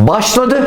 Başladı.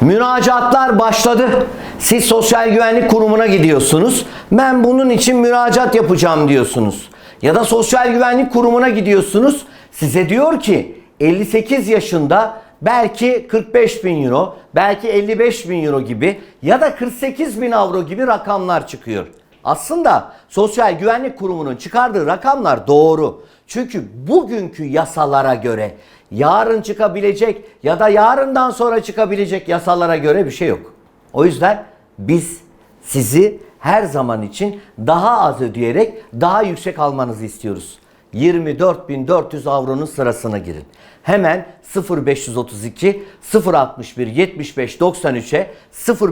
Müracaatlar başladı. Siz Sosyal Güvenlik Kurumu'na gidiyorsunuz. Ben bunun için müracaat yapacağım diyorsunuz. Ya da Sosyal Güvenlik Kurumu'na gidiyorsunuz. Size diyor ki 58 yaşında belki 45 bin euro, belki 55 bin euro gibi ya da 48 bin avro gibi rakamlar çıkıyor. Aslında Sosyal Güvenlik Kurumu'nun çıkardığı rakamlar doğru. Çünkü bugünkü yasalara göre yarın çıkabilecek ya da yarından sonra çıkabilecek yasalara göre bir şey yok. O yüzden biz sizi her zaman için daha az ödeyerek daha yüksek almanızı istiyoruz. 24.400 avronun sırasına girin. Hemen 0532 061 75 93'e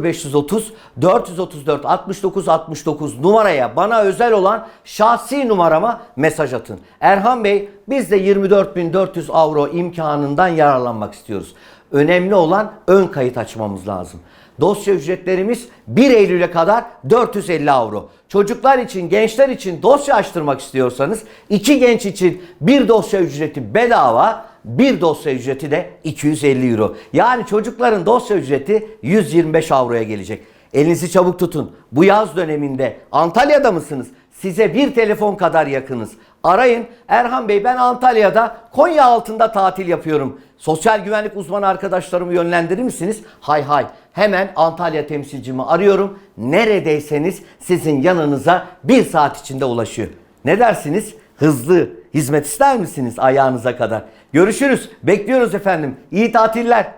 0530 434 69 69 numaraya bana özel olan şahsi numarama mesaj atın. Erhan Bey biz de 24.400 avro imkanından yararlanmak istiyoruz. Önemli olan ön kayıt açmamız lazım. Dosya ücretlerimiz 1 Eylül'e kadar 450 avro. Çocuklar için, gençler için dosya açtırmak istiyorsanız iki genç için bir dosya ücreti bedava, bir dosya ücreti de 250 euro. Yani çocukların dosya ücreti 125 avroya gelecek. Elinizi çabuk tutun. Bu yaz döneminde Antalya'da mısınız? Size bir telefon kadar yakınız. Arayın. Erhan Bey ben Antalya'da Konya altında tatil yapıyorum. Sosyal güvenlik uzmanı arkadaşlarımı yönlendirir misiniz? Hay hay. Hemen Antalya temsilcimi arıyorum. Neredeyseniz sizin yanınıza bir saat içinde ulaşıyor. Ne dersiniz? Hızlı hizmet ister misiniz ayağınıza kadar? Görüşürüz. Bekliyoruz efendim. İyi tatiller.